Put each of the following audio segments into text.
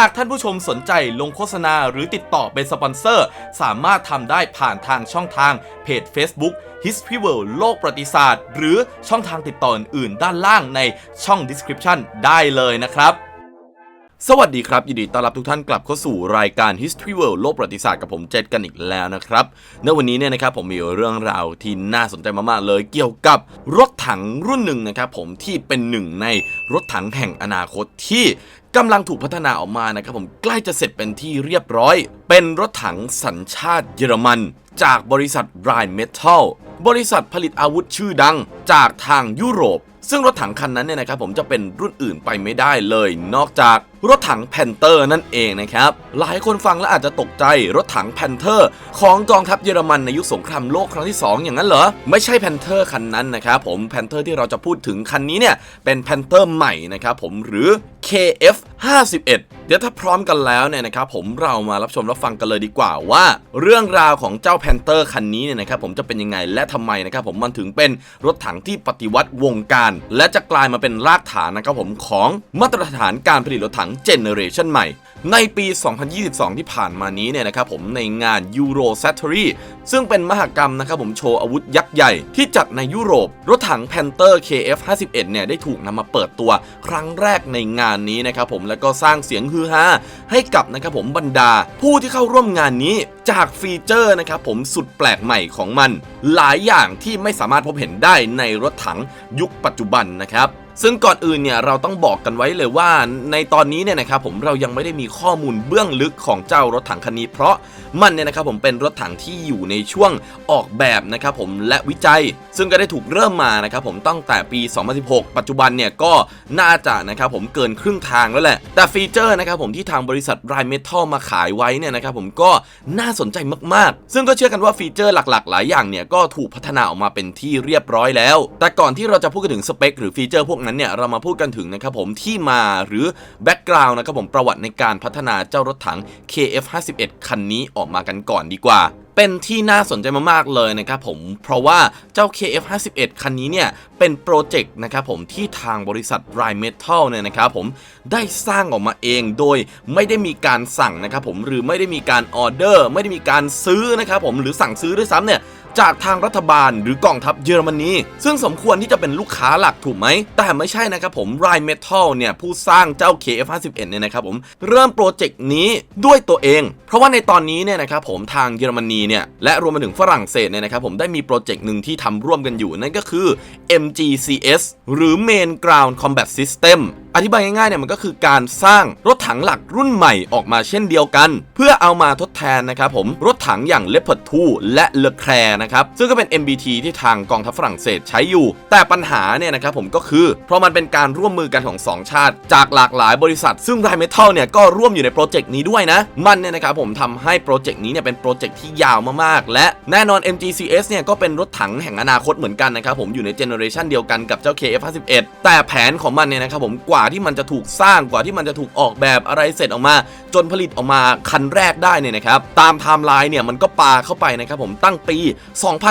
หากท่านผู้ชมสนใจลงโฆษณาหรือติดต่อเป็นสปอนเซอร์ สามารถทำได้ผ่านทางช่องทางเพจ Facebook History World โลกประวัติศาสตร์ หรือช่องทางติดต่ออื่นๆด้านล่างในช่อง description ได้เลยนะครับ สวัสดีครับ ยินดีต้อนรับทุกท่านกลับเข้าสู่รายการ History World โลกประวัติศาสตร์กับผมเจษกันอีกแล้วนะครับในวันนี้เนี่ยนะครับผมมีเรื่องราวที่น่าสนใจมากๆเลย เกี่ยวกับรถถังรุ่นหนึ่งนะครับผมที่เป็นหนึ่งในรถถังแห่งอนาคตที่กำลังถูกพัฒนาออกมานะครับผมใกล้จะเสร็จเป็นที่เรียบร้อย เป็นรถถังสัญชาติเยอรมัน จากบริษัท Rhine Metal บริษัทผลิตอาวุธชื่อดังจากทางยุโรป ซึ่งรถถังคันนั้นเนี่ยนะครับผมจะเป็นรุ่นอื่นไปไม่ได้เลย นอกจาก รถถังแพนเตอร์นั่นเองนะครับ หลายคนฟังแล้วอาจจะตกใจรถถังแพนเทอร์ของกองทัพเยอรมันในยุคสงครามโลกครั้งที่ 2 อย่างนั้นเหรอ ไม่ใช่แพนเทอร์คันนั้นนะครับผมแพนเทอร์ที่เราจะพูดถึงคันนี้เนี่ยเป็นแพนเทอร์ใหม่นะครับผมหรือ KF 51 เดี๋ยวถ้าพร้อมกันแล้วเนี่ยนะครับผมเรามารับชมรับฟังกันเลยดีกว่าว่า เรื่องราวของเจ้าแพนเตอร์คันนี้เนี่ยนะครับผมจะเป็นยังไงและทำไมนะครับผมมันถึงเป็นรถถังที่ปฏิวัติวงการ และจะกลายมาเป็นรากฐานนะครับผมของมาตรฐานการผลิตรถถังเจเนเรชันใหม่ ในปี 2022 ที่ผ่านมานี้เนี่ยนะครับผมในงาน Euro s a t o r y ซึ่งเป็นมหกรรมนะครับผมโชว์อาวุธยักษ์ใหญ่ที่จัดในยุโรป รถถัง Panther KF 51 เนี่ยได้ถูกนำมาเปิดตัวครั้งแรกในงานนี้นะครับผมแล้วก็สร้างเสียงฮือฮาให้กับนะครับผมบรรดา ผู้ที่เข้าร่วมงานนี้จากฟีเจอร์นะครับผมสุดแปลกใหม่ของมัน หลายอย่างที่ไม่สามารถพบเห็นได้ในรถถังยุคปัจจุบันนะครับ ซึ่งก่อนอื่นเนี่ยเราต้องบอกกันไว้เลยว่า ในตอนนี้เนี่ยนะครับผมเรายังไม่ได้มีข้อมูลเบื้องลึกของเจ้ารถถังคันนี้เพราะมันเนี่ยนะครับผมเป็นรถถังที่อยู่ในช่วงออกแบบนะครับผมและวิจัย ซึ่งก็ได้ถูกเริ่มมานะครับผมตั้งแต่ปี 2016 ปัจจุบันเนี่ยก็น่าจะนะครับผมเกินครึ่งทางแล้วแหละ แต่ฟีเจอร์นะครับผมที่ทางบริษัท r i m e t a l มาขายไว้เนี่ยนะครับผมก็น่าสนใจมากๆ ซึ่งก็เชื่อกันว่าฟีเจอร์หลักๆ หลายอย่างเนี่ยก็ถูกพัฒนาออกมาเป็นที่เรียบร้อยแล้ว แต่ก่อนที่เราจะพูดถึงสเปคหรือฟีเจอร์พวกนั้นเนี่ยเรามาพูดกันถึงนะครับผมที่มาหรือแบ็กกราวน์นะครับผมประวัติในการพัฒนาเจ้ารถถัง KF51 คันนี้ออกมากันก่อนดีกว่าเป็นที่น่าสนใจมากๆเลยนะครับผม เพราะว่าเจ้า KF51 คันนี้เนี่ย เป็นโปรเจกต์นะครับผมที่ทางบริษัท r i m e t a l เนี่ยนะครับผมได้สร้างออกมาเองโดยไม่ได้มีการสั่งนะครับผมหรือไม่ได้มีการออเดอร์ ไม่ได้มีการซื้อนะครับผมหรือสั่งซื้อด้วยซ้ำเนี่ย จากทางรัฐบาลหรือกองทัพเยอรมนีซึ่งสมควรที่จะเป็นลูกค้าหลักถูกไหม แต่ไม่ใช่นะครับผม r i m e t a l เนี่ย ผู้สร้างเจ้า KF51 เนี่ยนะครับผมเริ่มโปรเจกต์นี้ด้วยตัวเอง เพราะว่าในตอนนี้เนี่ยนะครับผมทางเยอรมนีเนี่ย และรวมไปถึงฝรั่งเศสเนี่ยนะครับผมได้มีโปรเจกต์หนึ่งที่ทำร่วมกันอยู่นั่นก็คือ MGCS หรือ Main Ground Combat System อธิบายง่ายๆเนี่ยมันก็คือการสร้างรถถังหลักรุ่นใหม่ออกมาเช่นเดียวกัน เพื่อเอามาทดแทนนะครับผมรถถังอย่าง Leopard 2 และ Leclerc นะครับซึ่งก็เป็น MBT ที่ทางกองทัพฝรั่งเศสใช้อยู่ แต่ปัญหาเนี่ยนะครับผมก็คือ เพราะมันเป็นการร่วมมือกันของสองชาติ จากหลากหลายบริษัท ซึ่ง r i m e t a l เนี่ยก็ร่วมอยู่ในโปรเจกต์นี้ด้วยนะ มันเนี่ยนะครับผมทำให้โปรเจกต์นี้เนี่ยเป็นโปรเจกต์ที่ยาวมากๆ และแน่นอน MGCS เนี่ยก็เป็นรถถังแห่งอนาคตเหมือนกันนะครับผมอยู่ในเจเนอเรชันเดียวกันกับเจ้า KF51 แต่แผนของมันเนี่ยนะครับผมกว่าที่มันจะถูกสร้างกว่าที่มันจะถูกออกแบบอะไรเสร็จออกมา จนผลิตออกมาคันแรกได้เนี่ยนะครับตามไทม์ไลน์เนี่ยมันก็ปาเข้าไปนะครับผมตั้งปี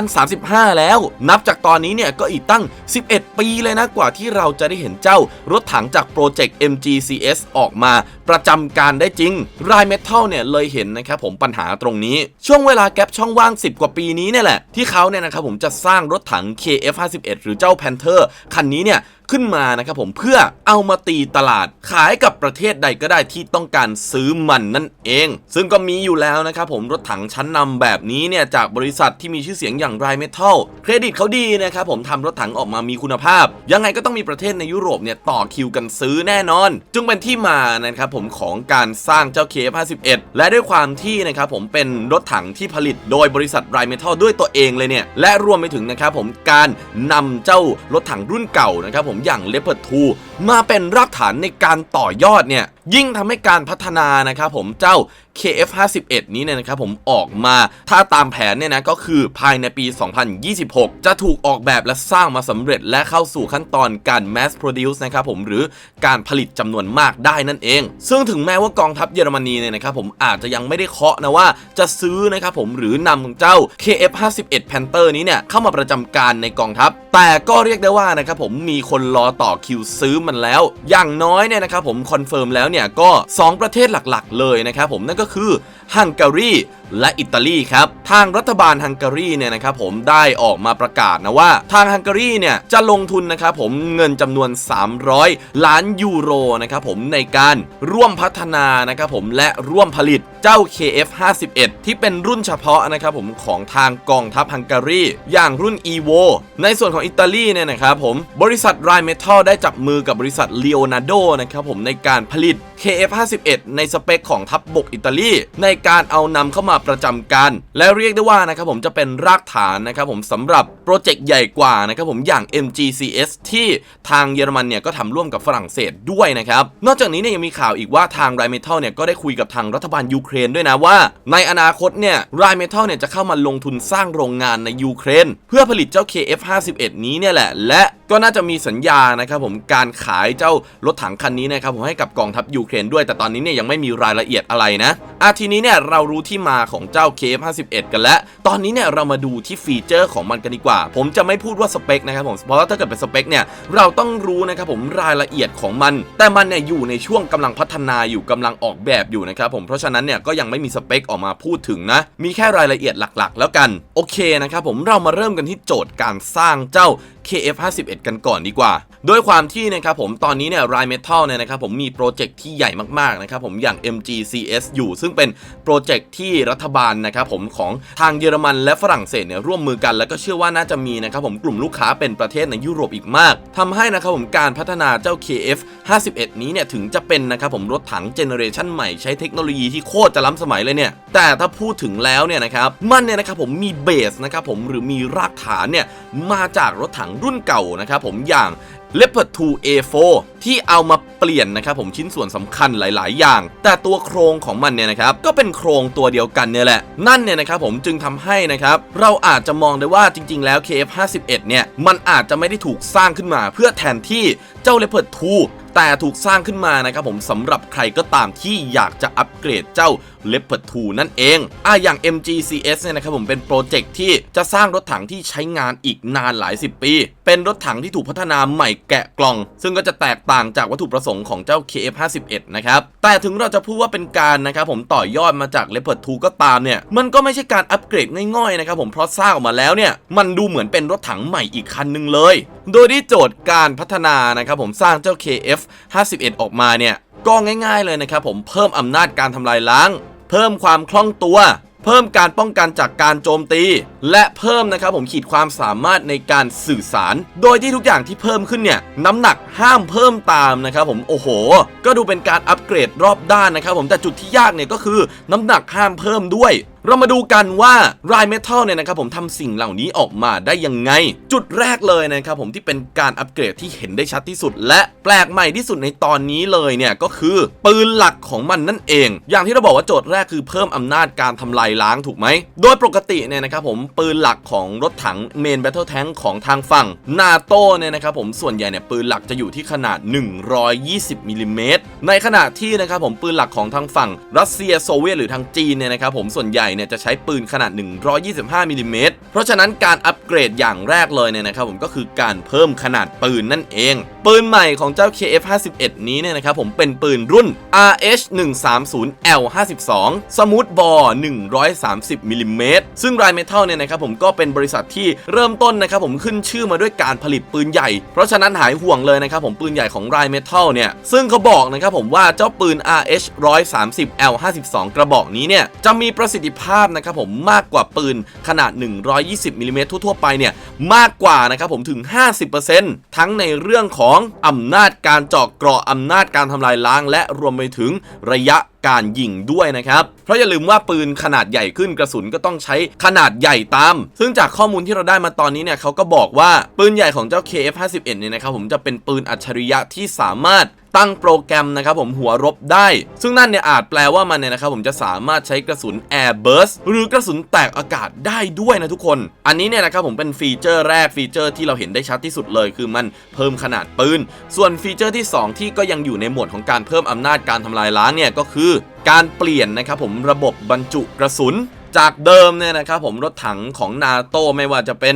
2035 แล้ว นับจากตอนนี้เนี่ยก็อีกตั้ง 11 ปีเลยนะกว่าที่เราจะได้เห็นเจ้ารถถังจากโปรเจกต์ MGCS ออกมาประจำการได้จริง r i m e t a l เนี่ยเลยเห็นนะครับผมปัญหาตรงนี้ ช่วงเวลาแกลบช่องว่าง 10 กว่าปีนี้เนี่ยแหละ ที่เขาเนี่ยนะครับผมจะสร้างรถถัง KF51 หรือเจ้า Panther คันนี้เนี่ยขึ้นมานะครับผมเพื่อเอามาตีตลาดขายกับประเทศใดก็ได้ที่ต้องการซื้อมันนั่นเอง ซึ่งก็มีอยู่แล้วนะครับผมรถถังชั้นนำแบบนี้เนี่ยจากบริษัทที่มีชื่อเสียงอย่าง r i m e t a l เครดิตเขาดีนะครับผมทำรถถังออกมามีคุณภาพ ยังไงก็ต้องมีประเทศในยุโรปเนี่ยต่อคิวกันซื้อแน่นอน จึงเป็นที่มานะครับผมของการสร้างเจ้า KF51 และด้วยความที่นะครับผมเป็นรถถังที่ผลิตโดยบริษัท r i m e t a l ด้วยตัวเองเลยเนี่ยและรวมไปถึงนะครับผมการนำเจ้ารถถังรุ่นเก่านะครับผมอย่าง Leopard 2มาเป็นรากฐานในการต่อยอดเนี่ย ยิ่งทำให้การพัฒนานะครับผมเจ้า KF51 นี้เนี่ยนะครับผมออกมาถ้าตามแผนเนี่ยนะก็คือภายในปี 2026 จะถูกออกแบบและสร้างมาสำเร็จและเข้าสู่ขั้นตอนการ mass produce นะครับผมหรือการผลิตจำนวนมากได้นั่นเอง ซึ่งถึงแม้ว่ากองทัพเยอรมนีเนี่ยนะครับผมอาจจะยังไม่ได้เคาะนะว่าจะซื้อนะครับผมหรือนำเจ้า KF51 Panther นี้เนี่ยเข้ามาประจำการในกองทัพ แต่ก็เรียกได้ว่านะครับผมมีคนรอต่อคิวซื้อมันแล้ว อย่างน้อยเนี่ยนะครับผมคอนเฟิร์มแล้วเนี่ยก็ 2 ประเทศหลักๆ เลยนะครับผมนั่นก็คือฮังการีและอิตาลีครับ ทางรัฐบาลฮังการีเนี่ยนะครับผมได้ออกมาประกาศนะว่า ทางฮังการีเนี่ยจะลงทุนนะครับผมเงินจำนวน 300 ล้านยูโรนะครับผมในการร่วมพัฒนานะครับผมและร่วมผลิตเจ้า KF51 ที่เป็นรุ่นเฉพาะนะครับผมของทางกองทัพฮังการีอย่างรุ่น EVO ในส่วนของอิตาลีเนี่ยนะครับผมบริษัทไรเมทัลได้จับมือกับบริษัท Leonardo นะครับผมในการผลิต KF51 ในสเปคของทัพบบกอิตาลีในการเอานำเข้ามาประจำการ และเรียกได้ว่านะครับผมจะเป็นรากฐานนะครับผมสำหรับโปรเจกต์ใหญ่กว่านะครับผมอย่าง MGCS ที่ทางเยอรมันเนี่ยก็ทำร่วมกับฝรั่งเศสด้วยนะครับ นอกจากนี้เนี่ยยังมีข่าวอีกว่าทางไรเมทัลเนี่ยก็ได้คุยกับทางรัฐบาลยูเครนด้วยนะว่า ในอนาคตเนี่ยไรเมทัลเนี่ยจะเข้ามาลงทุนสร้างโรงงานในยูเครน เพื่อผลิตเจ้า KF51 นี้เนี่ยแหละและก็น่าจะมีสัญญานะครับผมการขายเจ้ารถถังคันนี้นะครับผมให้กับกองทัพยูเครนด้วย แต่ตอนนี้เนี่ยยังไม่มีรายละเอียดอะไรนะอาทีนี้เนี่ยเรารู้ที่มาของเจ้า KF51 กันแล้ว ตอนนี้เนี่ยเรามาดูที่ฟีเจอร์ของมันกันดีกว่า ผมจะไม่พูดว่าสเปคนะครับผมเพราะว่าถ้าเกิดเป็นสเปคเนี่ยเราต้องรู้นะครับผมรายละเอียดของมัน แต่มันเนี่ยอยู่ในช่วงกำลังพัฒนาอยู่กำลังออกแบบอยู่นะครับผมเพราะฉะนั้นเนี่ยก็ยังไม่มีสเปคออกมาพูดถึงนะมีแค่รายละเอียดหลักๆ แล้วกันโอเคนะครับผมเรามาเริ่มกันที่โจทย์การสร้างเจ้า KF51 กันก่อนดีกว่า โดยความที่นะครับผมตอนนี้เนี่ย r i m e t a l เนี่ยนะครับผมมีโปรเจกต์ที่ใหญ่มากๆนะครับผมอย่าง MGCS อยู่ ซึ่งเป็นโปรเจกต์ที่รัฐบาลนะครับผมของทางเยอรมันและฝรั่งเศสเนี่ยร่วมมือกัน แล้วก็เชื่อว่าน่าจะมีนะครับผมกลุ่มลูกค้าเป็นประเทศในยุโรปอีกมากทำให้นะครับผมการพัฒนาเจ้า KF 51 นี้เนี่ยถึงจะเป็นนะครับผมรถถังเจเนอเรชันใหม่ใช้เทคโนโลยีที่โคตรจะล้ำสมัยเลยเนี่ยแต่ถ้าพูดถึงแล้วเนี่ยนะครับมันเนี่ยนะครับผมมีเบสนะครับผมหรือมีรากฐานเนี่ยมาจากรถถังรุ่นเก่านะครับผมอย่าง Leopard 2 A4 ที่เอามาเปลี่ยนนะครับผมชิ้นส่วนสำคัญหลาย ๆ อย่าง แต่ตัวโครงของมันเนี่ยนะครับก็เป็นโครงตัวเดียวกันเนี่ยแหละ นั่นเนี่ยนะครับผมจึงทำให้นะครับเราอาจจะมองได้ว่าจริง ๆ แล้ว KF51 เนี่ยมันอาจจะไม่ได้ถูกสร้างขึ้นมาเพื่อแทนที่เจ้า Leopard 2 แต่ถูกสร้างขึ้นมานะครับผมสำหรับใครก็ตามที่อยากจะอัปเกรดเจ้า Leopard 2 นั่นเองอะอย่าง MGCS เนี่ยนะครับผมเป็นโปรเจกต์ที่จะสร้างรถถังที่ใช้งานอีกนานหลายสิบปี เป็นรถถังที่ถูกพัฒนาใหม่แกะกล่อง ซึ่งก็จะแตกต่างจากวัตถุประสงค์ของเจ้า KF51 นะครับ แต่ถึงเราจะพูดว่าเป็นการนะครับผมต่อยอดมาจาก Leopard 2 ก็ตามเนี่ย มันก็ไม่ใช่การอัปเกรดง่อยๆนะครับผมเพราะสร้างออกมาแล้วเนี่ยมันดูเหมือนเป็นรถถังใหม่อีกคันหนึ่งเลย โดยที่โจทย์การพัฒนานะครับผมสร้างเจ้า KF51 ออกมาเนี่ย ก็ง่ายๆเลยนะครับผมเพิ่มอำนาจการทำลายล้าง เพิ่มความคล่องตัว เพิ่มการป้องกันจากการโจมตี และเพิ่มนะครับผมขีดความสามารถในการสื่อสาร โดยที่ทุกอย่างที่เพิ่มขึ้นเนี่ยน้ำหนักห้ามเพิ่มตามนะครับผมโอ้โห ก็ดูเป็นการอัปเกรดรอบด้านนะครับผมแต่จุดที่ยากเนี่ยก็คือน้ำหนักห้ามเพิ่มด้วย เรามาดูกันว่า r i m e t a l เนี่ยนะครับผมทำสิ่งเหล่านี้ออกมาได้ยังไง จุดแรกเลยนะครับผมที่เป็นการอัปเกรดที่เห็นได้ชัดที่สุด และแปลกใหม่ที่สุดในตอนนี้เลยเนี่ยก็คือปืนหลักของมันนั่นเอง อย่างที่เราบอกว่าโจทย์แรกคือเพิ่มอำนาจการทำลายล้างถูกไหม โดยปกติเนี่ยนะครับผมปืนหลักของรถถังเมน Battle Tank ของทางฝั่งนาโต้เนี่ยนะครับผมส่วนใหญ่เนี่ยปืนหลักจะอยู่ที่ขนาด 120มิลลิเมตรในขณะที่นะครับผมปืนหลักของทางฝั่งรัสเซียโซเวียตหรือทางจีนเนี่ยนะครับผมส่วนใหญ่เนี่ยจะใช้ปืนขนาด 125มิลลิเมตรเพราะฉะนั้นการอัปเกรดอย่างแรกเลยเนี่ยนะครับผมก็คือการเพิ่มขนาดปืนนั่นเอง ปืนใหม่ของเจ้า KF51 นี้เนี่ยนะครับผมเป็นปืนรุ่น RH 130 L 52 Smooth Bore 130มิลลิเมตรซึ่ง r i m e t a l เนี่ยนะครับผมก็เป็นบริษัทที่เริ่มต้นนะครับผมขึ้นชื่อมาด้วยการผลิตปืนใหญ่ เพราะฉะนั้นหายห่วงเลยนะครับผมปืนใหญ่ของ r i m e t a l เนี่ยซึ่งเขาบอกนะครับผมว่าเจ้าปืน RH 130 L 52กระบอกนี้เนี่ยจะมีประสิทธิภภาพนะครับผมมากกว่าปืนขนาด 120มิลลิเมตรทั่วๆไปเนี่ยมากกว่านะครับผมถึง 50%ทั้งในเรื่องของอำนาจการเจาะเกราะอำนาจการทำลายล้าง และรวมไปถึงระยะการยิงด้วยนะครับ เพราะอย่าลืมว่าปืนขนาดใหญ่ขึ้นกระสุนก็ต้องใช้ขนาดใหญ่ตาม ซึ่งจากข้อมูลที่เราได้มาตอนนี้เนี่ยเขาก็บอกว่าปืนใหญ่ของเจ้า KF51 เนี่ยนะครับผมจะเป็นปืนอัจฉริยะที่สามารถ ตั้งโปรแกรมนะครับผมหัวรบได้ ซึ่งนั่นเนี่ยอาจแปลว่ามันเนี่ยนะครับผมจะสามารถใช้กระสุน Air Burst หรือกระสุนแตกอากาศได้ด้วยนะทุกคน อันนี้เนี่ยนะครับผมเป็นฟีเจอร์แรกฟีเจอร์ที่เราเห็นได้ชัดที่สุดเลย คือมันเพิ่มขนาดปืน ส่วนฟีเจอร์ที่ 2 ที่ก็ยังอยู่ในหมวดของการเพิ่มอำนาจการทำลายล้างเนี่ยก็คือ การเปลี่ยนนะครับผมระบบบรรจุกระสุน จากเดิมเนี่ยนะครับผมรถถังของนาโตไม่ว่าจะเป็น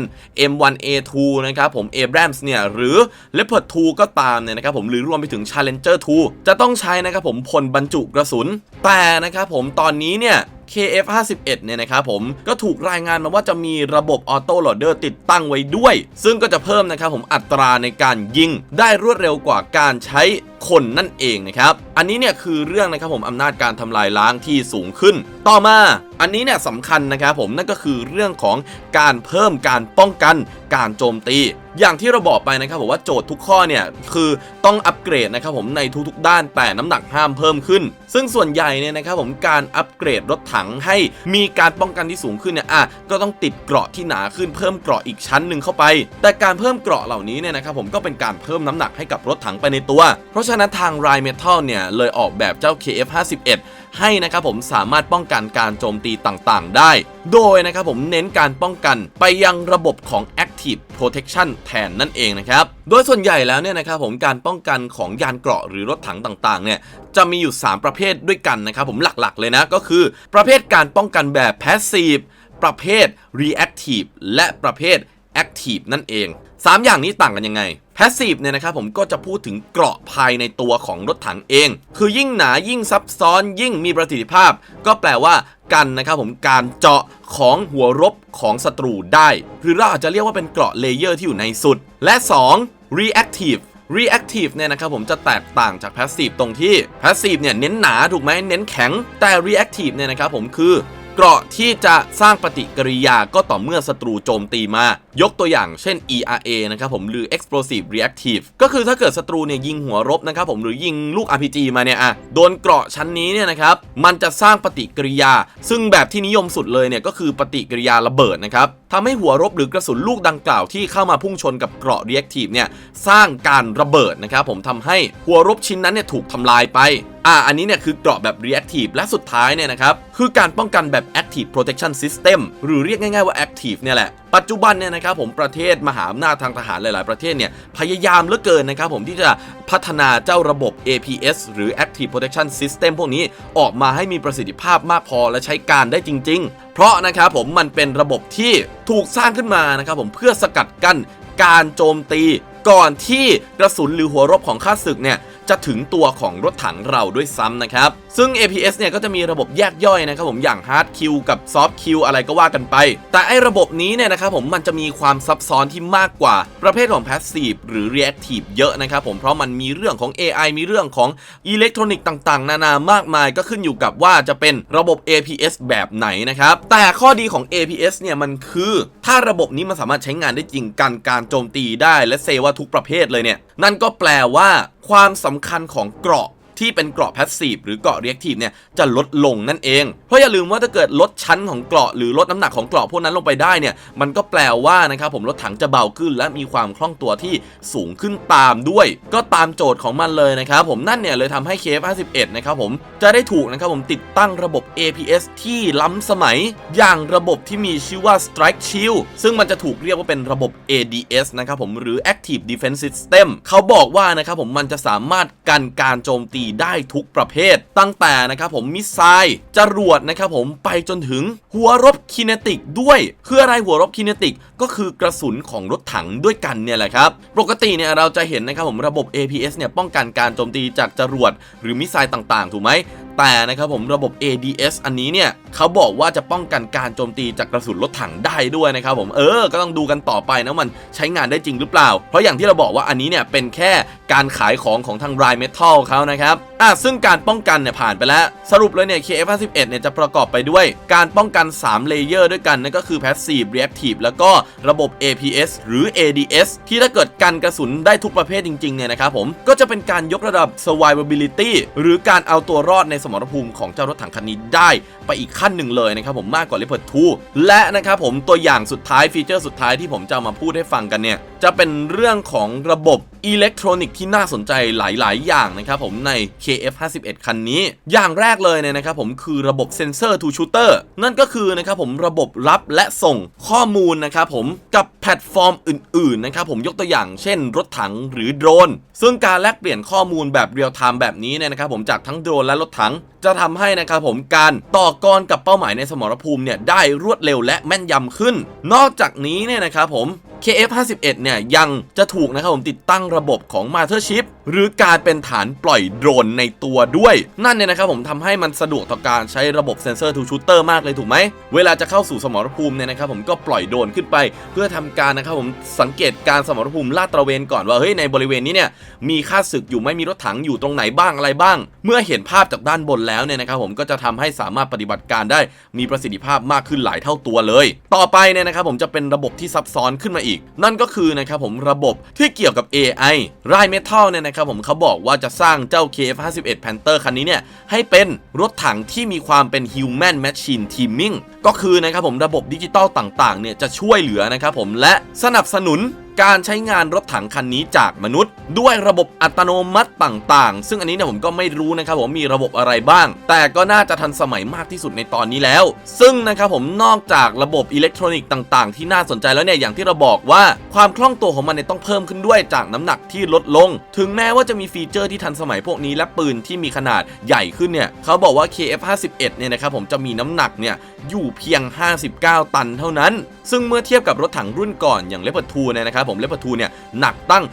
M1A2 นะครับผม Abrams เนี่ยหรือ Leopard 2 ก็ตามเนี่ยนะครับผมหรือรวมไปถึง Challenger 2 จะต้องใช้นะครับผมพลบรรจุกระสุน แต่นะครับผมตอนนี้เนี่ย KF51 เนี่ยนะครับผมก็ถูกรายงานมาว่าจะมีระบบออโต้โหลดเดอร์ติดตั้งไว้ด้วย ซึ่งก็จะเพิ่มนะครับผมอัตราในการยิง ได้รวดเร็วกว่าการใช้คนนั่นเองนะครับ อันนี้เนี่ยคือเรื่องนะครับผมอำนาจการทำลายล้างที่สูงขึ้น ต่อมา อันนี้เนี่ยสำคัญนะครับผมนั่นก็คือเรื่องของการเพิ่มการป้องกัน การโจมตี อย่างที่เราบอกไปนะครับผมว่าโจทย์ทุกข้อเนี่ยคือต้องอัปเกรดนะครับผมในทุกๆด้านแต่น้ำหนักห้ามเพิ่มขึ้น ซึ่งส่วนใหญ่เนี่ยนะครับผมการอัปเกรดรถถังให้มีการป้องกันที่สูงขึ้นเนี่ยอะก็ต้องติดเกราะที่หนาขึ้นเพิ่มเกราะอีกชั้นหนึ่งเข้าไป แต่การเพิ่มเกราะเหล่านี้เนี่ยนะครับผมก็เป็นการเพิ่มน้ำหนักให้กับรถถังไปในตัว เพราะฉะนั้นทาง r i m e t a l เนี่ยเลยออกแบบเจ้า KF51 ให้นะครับผมสามารถป้องกันการโจมตีต่างๆ ได้ โดยนะครับผมเน้นการป้องกันไปยังระบบของ Active Protection แทนนั่นเองนะครับ โดยส่วนใหญ่แล้วเนี่ยนะครับผมการป้องกันของยานเกราะหรือรถถังต่างๆเนี่ยจะมีอยู่ 3 ประเภทด้วยกันนะครับผมหลักๆเลยนะก็คือ ประเภทการป้องกันแบบ Passive ประเภท Reactive และประเภท Active นั่นเอง 3 อย่างนี้ต่างกันยังไง Passive เนี่ยนะครับผมก็จะพูดถึงเกราะภายในตัวของรถถังเอง คือยิ่งหนายิ่งซับซ้อนยิ่งมีประสิทธิภาพ ก็แปลว่ากันนะครับผมการเจาะของหัวรบของศัตรูได้ หรือเราอาจจะเรียกว่าเป็นเกราะเลเยอร์ที่อยู่ในสุด และ 2 reactive reactive เนี่ยนะครับผมจะแตกต่างจาก passive ตรงที่ passive เนี่ยเน้นหนาถูกไหมเน้นแข็งแต่ reactive เนี่ยนะครับผมคือ เกราะที่จะสร้างปฏิกิริยาก็ต่อเมื่อศัตรูโจมตีมา ยกตัวอย่างเช่น ERA นะครับผมหรือ Explosive Reactive ก็คือถ้าเกิดศัตรูเนี่ยยิงหัวรบนะครับผมหรือยิงลูก RPG มาเนี่ยอะโดนเกราะชั้นนี้เนี่ยนะครับมันจะสร้างปฏิกิริยา ซึ่งแบบที่นิยมสุดเลยเนี่ยก็คือปฏิกิริยาระเบิดนะครับทำให้หัวรบหรือกระสุนลูกดังกล่าวที่เข้ามาพุ่งชนกับเกราะ Reactive เนี่ยสร้างการระเบิดนะครับผมทำให้หัวรบชิ้นนั้นเนี่ยถูกทำลายไป อ่าอันนี้เนี่ยคือเกราะแบบ reactive และสุดท้ายเนี่ยนะครับ คือการป้องกันแบบ active protection system หรือเรียกง่ายๆว่า active เนี่ยแหละปัจจุบันเนี่ยนะครับผมประเทศมหาอำนาจทางทหารหลาย ๆ ประเทศเนี่ยพยายามเหลือเกินนะครับผมที่จะพัฒนาเจ้าระบบ APS หรือ active protection system พวกนี้ออกมาให้มีประสิทธิภาพมากพอและใช้การได้จริง ๆ เพราะนะครับผมมันเป็นระบบที่ถูกสร้างขึ้นมานะครับผมเพื่อสกัดกั้นการโจมตีก่อนที่กระสุนหรือหัวรบของข้าศึกเนี่ย จะถึงตัวของรถถังเราด้วยซ้ำนะครับ ซึ่ง APS เนี่ยก็จะมีระบบแยกย่อยนะครับผมอย่าง Hard Q กับ Soft Q อะไรก็ว่ากันไป แต่ไอ้ระบบนี้เนี่ยนะครับผมมันจะมีความซับซ้อนที่มากกว่าประเภทของ Passive หรือ Reactive เยอะนะครับผมเพราะมันมีเรื่องของ AI มีเรื่องของอิเล็กทรอนิกส์ต่างๆ นานามากมายก็ขึ้นอยู่กับว่าจะเป็นระบบ APS แบบไหนนะครับ แต่ข้อดีของ APS เนี่ยมันคือถ้าระบบนี้มันสามารถใช้งานได้จริงกันการโจมตีได้และเซว่าทุกประเภทเลยเนี่ยนั่นก็แปลว่าความสำคัญของเกราะ ที่เป็นเกราะ passive หรือเกราะ reactive เนี่ยจะลดลงนั่นเอง เพราะอย่าลืมว่าถ้าเกิดลดชั้นของเกราะหรือลดน้ำหนักของเกราะพวกนั้นลงไปได้เนี่ยมันก็แปลว่านะครับผมรถถังจะเบาขึ้น และมีความคล่องตัวที่สูงขึ้นตามด้วย ก็ตามโจทย์ของมันเลยนะครับผมนั่นเนี่ยเลยทำให้ KF51 นะครับผมจะได้ถูกนะครับผมติดตั้งระบบ APS ที่ล้ำสมัย อย่างระบบที่มีชื่อว่า Strike Shield ซึ่งมันจะถูกเรียกว่าเป็นระบบ ADS นะครับผมหรือ Active Defense System เขาบอกว่านะครับผมมันจะสามารถกันการโจมตีได้ทุกประเภท ตั้งแต่นะครับผมมิสไซล์จรวดนะครับผมไปจนถึงหัวรบคินติกด้วยคืออะไรหัวรบคินติกก็คือกระสุนของรถถังด้วยกันเนี่ยแหละครับ ปกติเนี่ยเราจะเห็นนะครับผมระบบ APS เนี่ยป้องกันการโจมตีจากจรวดหรือมิสไซล์ต่างๆ ถูกไหม แต่นะครับผมระบบ ADS อันนี้เนี่ยเขาบอกว่าจะป้องกันการโจมตีจากกระสุนรถถังได้ด้วยนะครับผมเออ ก็ต้องดูกันต่อไปนะมันใช้งานได้จริงหรือเปล่า เพราะอย่างที่เราบอกว่าอันนี้เนี่ยเป็นแค่การขายของของทาง r i Metal เขานะครับอะซึ่งการป้องกันเนี่ยผ่านไปแล้ว สรุปเลยเนี่ย KF51 เนี่ยจะประกอบไปด้วย การป้องกัน 3 เลเยอร์ด้วยกันนั่นก็คือ Passive Reactive แล้วก็ระบบ APS หรือ ADS ที่ถ้าเกิดกันกระสุนได้ทุกประเภทจริงๆเนี่ยนะครับผมก็จะเป็นการยกระดับ survivability หรือการเอาตัวรอดในสมรภูมิของเจ้ารถถังคันนี้ได้ไปอีกขั้นหนึ่งเลยนะครับผมมากกว่า Leopard 2 และนะครับผมตัวอย่างสุดท้ายฟีเจอร์สุดท้ายที่ผมจะมาพูดให้ฟังกันเนี่ย จะเป็นเรื่องของระบบอิเล็กทรอนิกส์ที่น่าสนใจหลาย ๆ อย่างนะครับผมใน KF51 คันนี้ อย่างแรกเลยเนี่ยนะครับผมคือระบบเซนเซอร์ to shooter นั่นก็คือนะครับผมระบบรับและส่งข้อมูลนะครับผมกับแพลตฟอร์มอื่น ๆ นะครับผมยกตัวอย่างเช่น รถถังหรือโดรน ซึ่งการแลกเปลี่ยนข้อมูลแบบเรียลไทม์แบบนี้เนี่ยนะครับผมจากทั้งโดรนและรถถัง Mm-hmm. จะทำให้นะครับผมการต่อกรกับเป้าหมายในสมรภูมิเนี่ยได้รวดเร็วและแม่นยำขึ้น นอกจากนี้เนี่ยนะครับผม KF51 เนี่ยยังจะถูกนะครับผมติดตั้งระบบของ Mothership หรือการเป็นฐานปล่อยโดรนในตัวด้วย นั่นเนี่ยนะครับผมทำให้มันสะดวกต่อการใช้ระบบเซนเซอร์ to shooter มากเลยถูกไหม เวลาจะเข้าสู่สมรภูมิเนี่ยนะครับผมก็ปล่อยโดรนขึ้นไป เพื่อทำการนะครับผมสังเกตการสมรภูมิลาดตระเวนก่อนว่าเฮ้ยในบริเวณนี้เนี่ยมีค่าศึกอยู่ไม่มีรถถังอยู่ตรงไหนบ้างอะไรบ้าง เมื่อเห็นภาพจากด้านบนแล้วเนี่ยนะครับผมก็จะทำให้สามารถปฏิบัติการได้มีประสิทธิภาพมากขึ้นหลายเท่าตัวเลย ต่อไปเนี่ยนะครับผมจะเป็นระบบที่ซับซ้อนขึ้นมาอีก นั่นก็คือนะครับผมระบบที่เกี่ยวกับ AI รายเมทัลเนี่ยนะครับผมเขาบอกว่าจะสร้างเจ้า KF51 Panther คันนี้เนี่ยให้เป็นรถถังที่มีความเป็น Human Machine Teaming ก็คือนะครับผมระบบดิจิตอลต่างๆเนี่ยจะช่วยเหลือนะครับผมและสนับสนุน การใช้งานรถถังคันนี้จากมนุษย์ ด้วยระบบอัตโนมัติต่างๆ ซึ่งอันนี้เนี่ยผมก็ไม่รู้นะครับผมมีระบบอะไรบ้าง แต่ก็น่าจะทันสมัยมากที่สุดในตอนนี้แล้ว ซึ่งนะครับผมนอกจากระบบอิเล็กทรอนิกส์ต่างๆ ที่น่าสนใจแล้วเนี่ยอย่างที่เราบอกว่าความคล่องตัวของมันเนี่ยต้องเพิ่มขึ้นด้วยจากน้ำหนักที่ลดลง ถึงแม้ว่าจะมีฟีเจอร์ที่ทันสมัยพวกนี้และปืนที่มีขนาดใหญ่ขึ้นเนี่ยเขาบอกว่า KF51 เนี่ยนะครับผมจะมีน้ำหนักเนี่ยอยู่เพียง 59 ตันเท่านั้น ซึ่งเมื่อเทียบกับรถถังรุ่นก่อนอย่างเลปเปอร์ทูเนี่ยนะครับผมเลปเปะทูเนี่ยหนักตั้ง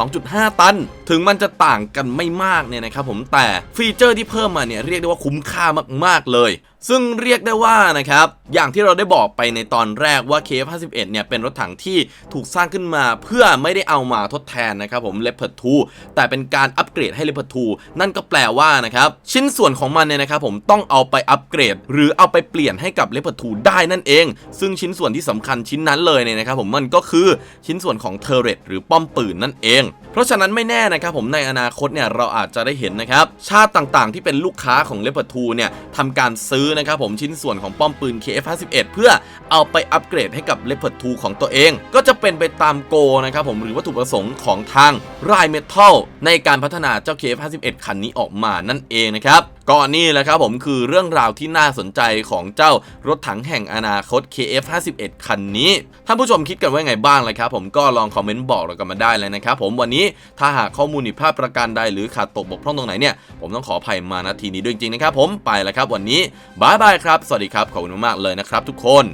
62.5 ตัน ถึงมันจะต่างกันไม่มากเนี่ยนะครับผมแต่ฟีเจอร์ที่เพิ่มมาเนี่ยเรียกได้ว่าคุ้มค่ามากๆเลยซึ่งเรียกได้ว่านะครับ อย่างที่เราได้บอกไปในตอนแรกว่า KF51 เนี่ยเป็นรถถังที่ถูกสร้างขึ้นมาเพื่อไม่ได้เอามาทดแทนนะครับผม Leopard 2 แต่เป็นการอัปเกรดให้ Leopard 2 นั่นก็แปลว่านะครับชิ้นส่วนของมันเนี่ยนะครับผมต้องเอาไปอัปเกรด หรือเอาไปเปลี่ยนให้กับ Leopard 2 ได้นั่นเอง ซึ่งชิ้นส่วนที่สำคัญชิ้นนั้นเลยเนี่ยนะครับผมมันก็คือชิ้นส่วนของ Turret หรือป้อมปืนนั่นเองเพราะฉะนั้นไม่แน่นะครับผมในอนาคตเนี่ยเราอาจจะได้เห็นนะครับชาติต่างๆ ที่เป็นลูกค้าของเลเปอร์ทูเนี่ยทำการซื้อนะครับผมชิ้นส่วนของป้อมปืน KF51 เพื่อเอาไปอัปเกรดให้กับเลเปอร์ทูของตัวเอง ก็จะเป็นไปตามโกนะครับผมหรือวัตถุประสงค์ของทางรายเมทัลในการพัฒนาเจ้า KF51 คันนี้ออกมานั่นเองนะครับ ก็นี่แหละครับผมคือเรื่องราวที่น่าสนใจของเจ้ารถถังแห่งอนาคต KF51 คันนี้ ท่านผู้ชมคิดกันว่าไงบ้างเลยครับผมก็ลองคอมเมนต์บอกเรากันมาได้เลยนะครับผมวันนี้ถ้าหากข้อมูลผิดพลาดประการใดหรือขาดตกบกพร่องตรงไหนเนี่ยผมต้องขออภัยมาณทีนี้ด้วยจริงๆนะครับผมไปแล้วครับวันนี้บายบายครับ สวัสดีครับ ขอบคุณมากๆเลยนะครับทุกคน